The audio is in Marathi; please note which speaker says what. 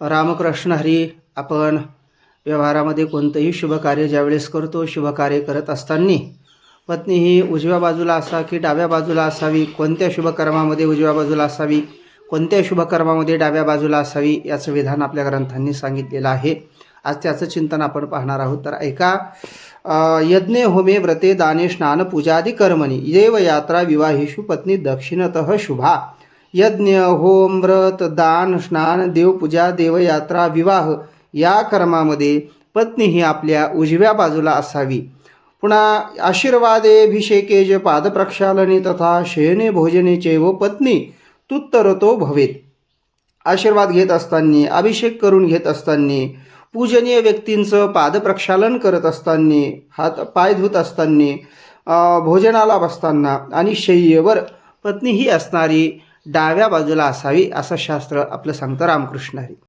Speaker 1: रामकृष्ण हरी आपण व्यवहारामध्ये कोणतंही शुभकार्य ज्यावेळेस करतो शुभकार्य करत असताना. पत्नी ही उजव्या बाजूला असा की डाव्या बाजूला असावी कोणत्या शुभकर्मामध्ये उजव्या बाजूला असावी कोणत्या शुभकर्मामध्ये डाव्या बाजूला असावी याचं विधान आपल्या ग्रंथांनी सांगितलेलं आहे. आज त्याचं चिंतन आपण पाहणार आहोत. तर ऐका यज्ञे होमे व्रते दाने स्नान पूजादी कर्मणी देवयात्रा विवाहेषु पत्नी दक्षिणत शुभा. यज्ञ होम व्रत दान स्नान देवपूजा देवयात्रा विवाह या कर्मामध्ये पत्नी ही आपल्या उजव्या बाजूला असावी. पुन्हा आशीर्वादेभिषेके ज पादप्रक्षालने तथा शयने भोजने व पत्नी तुत्तरतो भवेत. आशीर्वाद घेत असताना अभिषेक करून घेत असताना पूजनीय व्यक्तींचं पादप्रक्षालन करत असताना हात पाय धुत असताना भोजनाला बसताना आणि शय्येवर पत्नी ही असणारी डाव्या बाजूला असावी असं शास्त्र आपलं सांगतं रामकृष्ण हरी.